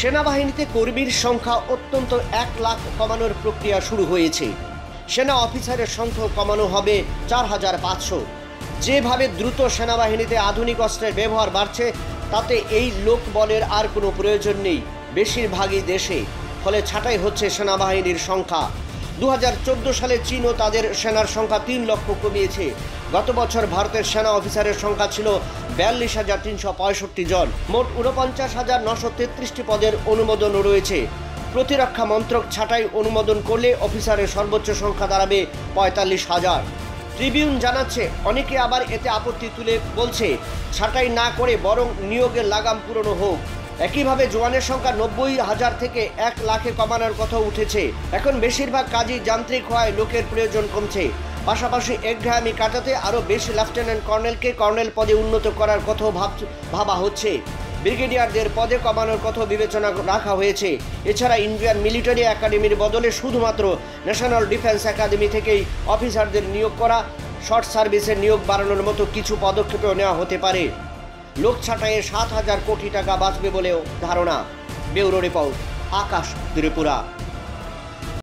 সেনাবাহিনীতে কর্মীর সংখ্যা অত্যন্ত এক লাখ কমানোর প্রক্রিয়া শুরু হয়েছে। সেনা অফিসারের সংখ্যা কমানো হবে চার হাজার পাঁচশো। যেভাবে দ্রুত সেনাবাহিনীতে আধুনিক অস্ত্রের ব্যবহার বাড়ছে, তাতে এই লোকবলের আর কোনো প্রয়োজন নেই, বেশিরভাগই দেশে। ফলে ছাঁটাই হচ্ছে সেনাবাহিনীর সংখ্যা। দু হাজার চোদ্দ সালে চীনও তাদের সেনার সংখ্যা তিন লক্ষ কমিয়েছে। গত বছর ভারতের সেনা অফিসারের সংখ্যা ছিল বিয়াল্লিশ হাজার তিনশো পঁয়ষট্টি জন। মোট উনপঞ্চাশ হাজার নশো তেত্রিশটি পদের অনুমোদনও রয়েছে। প্রতিরক্ষা মন্ত্রক ছাঁটাই অনুমোদন করলে অফিসারের সর্বোচ্চ সংখ্যা দাঁড়াবে পঁয়তাল্লিশ হাজার। ট্রিবিউন জানাচ্ছে, অনেকে আবার এতে আপত্তি তুলে বলছে, ছাঁটাই না করে বরং নিয়োগের লাগাম পুরনো হোক। একইভাবে জোয়ানের সংখ্যা নব্বই হাজার থেকে এক লাখে কমানোর কথা উঠেছে। এখন বেশিরভাগ কাজই যান্ত্রিক হওয়ায় লোকের প্রয়োজন কমছে। পাশাপাশি একঘেয়ামি কাটাতে আরও বেশি লেফটেন্যান্ট কর্নেলকে কর্নেল পদে উন্নত করার কথাও ভাব ভাবা হচ্ছে। ব্রিগেডিয়ারদের পদে কমানোর কথা বিবেচনা রাখা হয়েছে। এছাড়া ইন্ডিয়ান মিলিটারি একাডেমির বদলে শুধুমাত্র ন্যাশনাল ডিফেন্স একাডেমি থেকেই অফিসারদের নিয়োগ করা, শর্ট সার্ভিসের নিয়োগ বাড়ানোর মতো কিছু পদক্ষেপও নেওয়া হতে পারে। লোক ছাঁটাইয়ে সাত হাজার কোটি টাকা বাঁচবে বলেও ধারণা। Bureau report Akash Tripura.